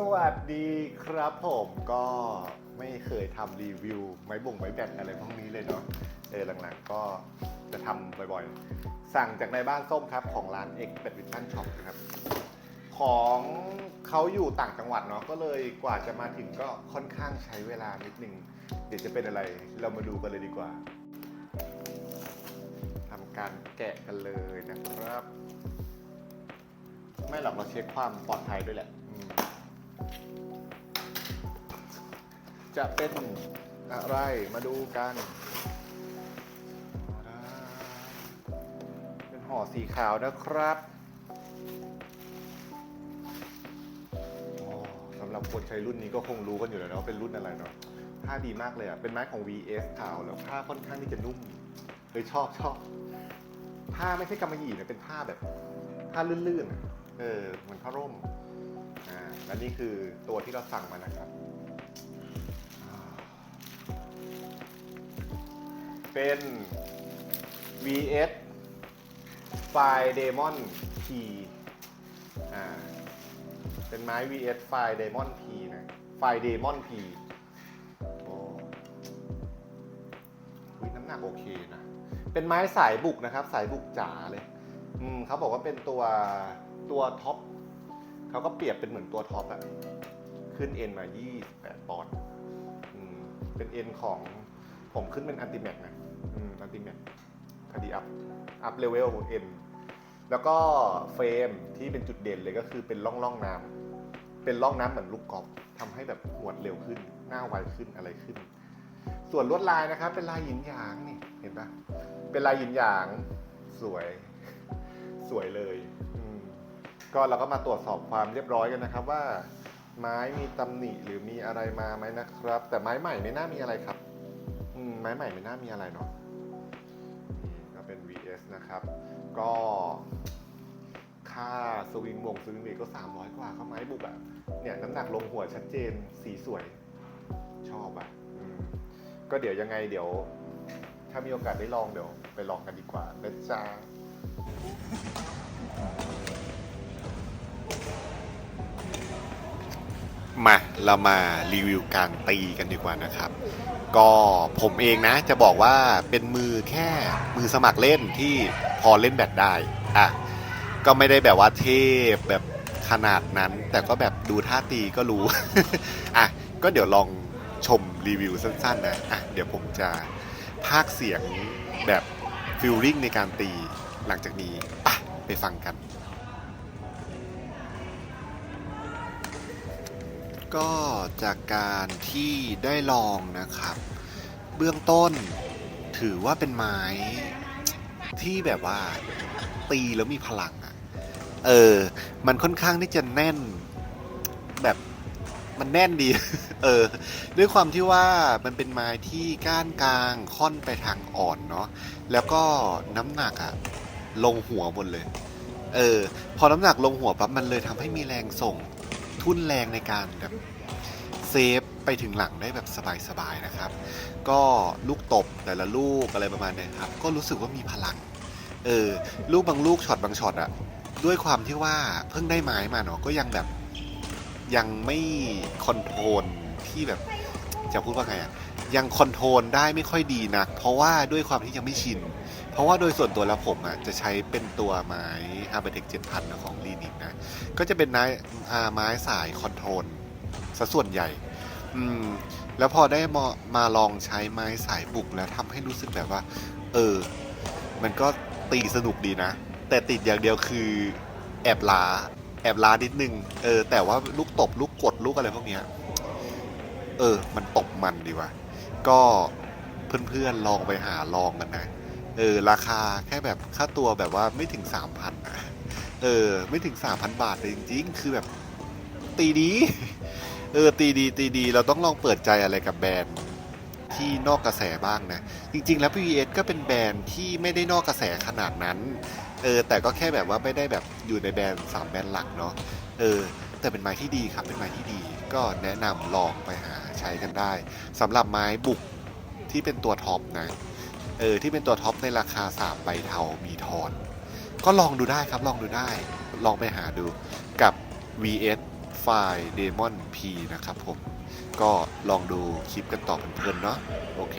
สวัสดีครับผมก็ไม่เคยทำรีวิว ไม้บ่งไม้แบตอะไรพวกนี้เลยเนาะเออหลังๆก็จะทำบ่อยๆ สั่งจากในบ้านส้มครับ ของร้าน X p e d i t i o n Shop นะครับ ของเขาอยู่ต่างจังหวัดเนาะก็เลยกว่าจะมาถึงก็ค่อนข้างใช้เวลานิดนึง เดี๋ยวจะเป็นอะไรเรามาดูกันเลยดีกว่าทำการแกะกันเลยนะครับ ไม่หรอกเราเช็คความปลอดภัยด้วยแหละ จะเป็นอะไรมาดูกัน เป็นห่อสีขาวนะครับสำหรับคนใช้รุ่นนี้ก็คงรู้กันอยู่แล้วเนาะเป็นรุ่นอะไรเนาะผ้าดีมากเลยอะ เป็นไม้ของ VS ขาวแล้วผ้าค่อนข้างที่จะนุ่มเฮ้ยชอบชอบผ้าไม่ใช่กำมะหยี่นะเป็นผ้าแบบผ้าลื่นๆเออเหมือนผ้าร่มอ่าและนี่คือตัวที่เราสั่งมานะครับ เป็น VS f i Demon P อ่า เป็นไม้ VS f i Demon P นะ f i Demon P โอ้ยน้ำหนักโอเคนะ เป็นไม้สายบุกนะครับ สายบุกจ๋าเลย อืมเขาบอกว่าเป็นตัวตัวท็อปเขาก็เปรียบเป็นเหมือนตัวท็อปอะขึ้นเอ็นมา 28 ปอนด์อืมเป็นเอ็นของ ผมขึ้นเป็นอันติแม็กนะอันติแม็กพอดีอัพ อัพเลเวลเอ็นแล้วก็เฟรมที่เป็นจุดเด่นเลยก็คือเป็นร่องร่องน้ำเป็นร่องน้ำเหมือนลูกกอล์ฟทำให้แบบหวดเร็วขึ้น หน้าไวขึ้นอะไรขึ้น ส่วนลวดลายนะครับ เป็นลายหยินหยางนี่เห็นปะเป็นลายหยินหยางสวยสวยเลยก็เราก็มาตรวจสอบความเรียบร้อยกันนะครับว่า ไม้มีตำหนิหรือมีอะไรมาไหมนะครับ แต่ไม้ใหม่ไม่น่ามีอะไรครับ ไม้ใหม่ไม่น่ามีอะไรเนาะนี่ก็เป็น VS นะครับ ก็ค่าสวิงวงสวิงเวก็ 300 กว่าเข้าไม้บุกอะเนี่ยน้ำหนักลงหัวชัดเจนสีสวยชอบอะก็เดี๋ยวยังไงเดี๋ยว ถ้ามีโอกาสได้ลองเดี๋ยวไปลองกันดีกว่านะจ๊ะมาเรามารีวิวการตีกันดีกว่านะครับ ก็ผมเองนะจะบอกว่าเป็นมือแค่มือสมัครเล่นที่พอเล่นแบดได้อะก็ไม่ได้แบบว่าเทพแบบขนาดนั้น แต่ก็แบบดูท่าตีก็รู้ อะก็เดี๋ยวลองชมรีวิวสั้นๆนะอะเดี๋ยวผมจะพากเสียงแบบฟิลลิ่งในการตีหลังจากนี้อะไปฟังกัน ก็จากการที่ได้ลองนะครับ เบื้องต้นถือว่าเป็นไม้ที่แบบว่าตีแล้วมีพลังอะ่ะ เออ มันค่อนข้างที่จะแน่นแบบมันแน่นดี เออ ด้วยความที่ว่ามันเป็นไม้ที่ก้านกลางค่อนไปทางอ่อนเนาะ แล้วก็น้ำหนักอะลงหัวหมดเลย เออ พอน้ำหนักลงหัวปั๊บมันเลยทำให้มีแรงส่ง ทุ่นแรงในการแบบเซฟไปถึงหลังได้แบบสบายๆนะครับ ก็ลูกตบแต่ละลูกอะไรประมาณนี้ครับ ก็รู้สึกว่ามีพลัง เออ ลูกบางลูกช็อตบางช็อตอะด้วยความที่ว่าเพิ่งได้ไม้มาเนาะก็ยังแบบยังไม่คอนโทรลที่แบบจะพูดว่าไงอะยังคอนโทรลได้ไม่ค่อยดีนัก เพราะว่าด้วยความที่ยังไม่ชิน เพราะว่าโดยส่วนตัวแล้วผมอะจะใช้เป็นตัวไม้อาร์เบเทคเจ็ดพันของลีนิกนะ ก็จะเป็นไม้ไม้สายคอนโทรลซะส่วนใหญ่ อืม แล้วพอได้มามาลองใช้ไม้สายบุกแล้วทำให้รู้สึกแบบว่า เออ มันก็ตีสนุกดีนะ แต่ติดอย่างเดียวคือแอบล้า แอบล้านิดนึง เออ แต่ว่าลูกตบลูกกดลูกอะไรพวกเนี้ย เออ มันตบมันดีว่ะ ก็เพื่อนๆลองไปหาลองกันนะ เออราคาแค่แบบค่าตัวแบบว่าไม่ถึงสามพันเออ ไม่ถึงสามพันบาทเลยจริงๆ คือแบบ ตีดี เออ ตีดี ตีดี เราต้องลองเปิดใจอะไรกับแบรนด์ที่นอกกระแสบ้างนะ จริง ๆ แล้ว PVS ก็เป็นแบรนด์ที่ไม่ได้นอกกระแสขนาดนั้น เออ แต่ก็แค่แบบว่าไม่ได้แบบอยู่ในแบรนด์สามแบรนด์หลักเนาะ เออ แต่เป็นไม้ที่ดีครับ เป็นไม้ที่ดี ก็แนะนำลองไปหาใช้กันได้สำหรับไม้บุกที่เป็นตัวท็อปนะ เออที่เป็นตัวท็อปในราคาสามใบเทามีทอน ก็ลองดูได้ครับลองดูได้ ลองไปหาดูกับ VS ไฟล์ Demon P นะครับผม ก็ลองดูคลิปกันต่อเพื่อนๆเนาะโอเค